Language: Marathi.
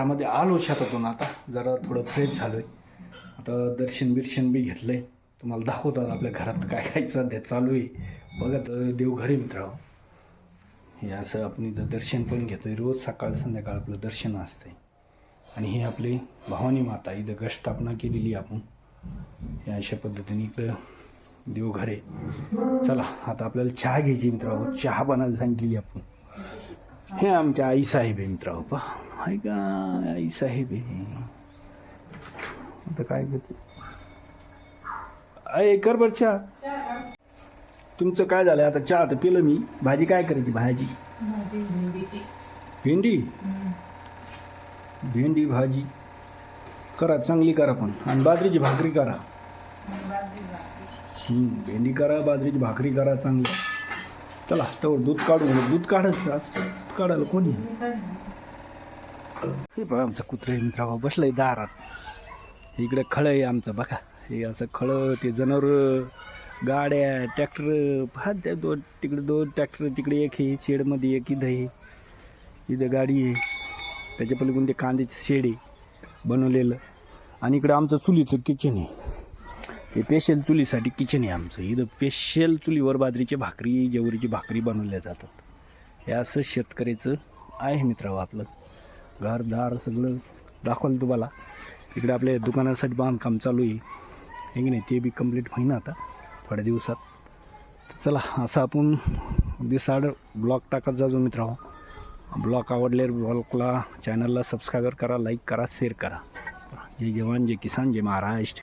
घरामध्ये आलो शेतातून आता. जरा थोडं फ्रेश झालो आहे आता दर्शन बिर्शन बी घेतलं आहे तुम्हाला दाखवतात आपल्या घरात काय काय सध्या चालू आहे. बघा तर देवघर आहे हे असं आपण इथं दर्शन पण घेतो आहे रोज सकाळ संध्याकाळ आपलं दर्शन असतंय. आणि हे आपली भवानी माता इथं गटस्थापना केलेली आपण. हे अशा पद्धतीने इकडं देवघर आहे. चला आता आपल्याला चहा घ्यायची मित्रांनो. चहा बनायला सांगितलेली आपण. हे आमच्या आई साहेब आहे मित्रांनो पा आहे का आई साहेब आहे. आता काय करते? अय कर बरं चहा. तुमचं काय झालं आता चहा तर पिलं मी. भाजी काय करायची भाजी? भेंडी. भेंडी भाजी. करा चांगली करा पण. आणि बाजरीची भाकरी करा. भेंडी करा बाजरीची भाकरी करा चांगली. चला तर दूध काढू दूध काढायचं असतं. काढायला कोणी? हे बघा आमचं कुत्रं आहे मित्राबा बसलंय दारात. इकडे खळं आहे आमचं बघा. हे असं खळं ते जनावर गाड्या ट्रॅक्टर हा त्या दोन तिकडे दोन ट्रॅक्टर तिकडे एक हे शेडमध्ये एक इथं आहे. इथं गाडी आहे. त्याच्या पलीकडून ते कांद्याचं शेड आहे बनवलेलं. आणि इकडं आमचं चुलीचं किचन आहे. हे स्पेशल चुलीसाठी किचन आहे आमचं. इथं स्पेशल चुलीवर बाजरीची भाकरी जेवरीची भाकरी बनवल्या जातात. हे असं शेतकऱ्याचं आहे मित्रांनो आपलं. घरदार सगळं दाखवलं तुम्हाला. इकडे आपल्या दुकानासाठी बांधकाम चालू आहे. हे की नाही ते बी कंप्लीट होईना आता थोड्या दिवसात. चला असं आपण दिसाड ब्लॉग टाकत जाजो मित्रांनो. ब्लॉग आवडले ब्लॉगला चॅनलला सबस्क्राईबर करा लाईक करा शेअर करा. जय जवान जय किसान जय महाराष्ट्र.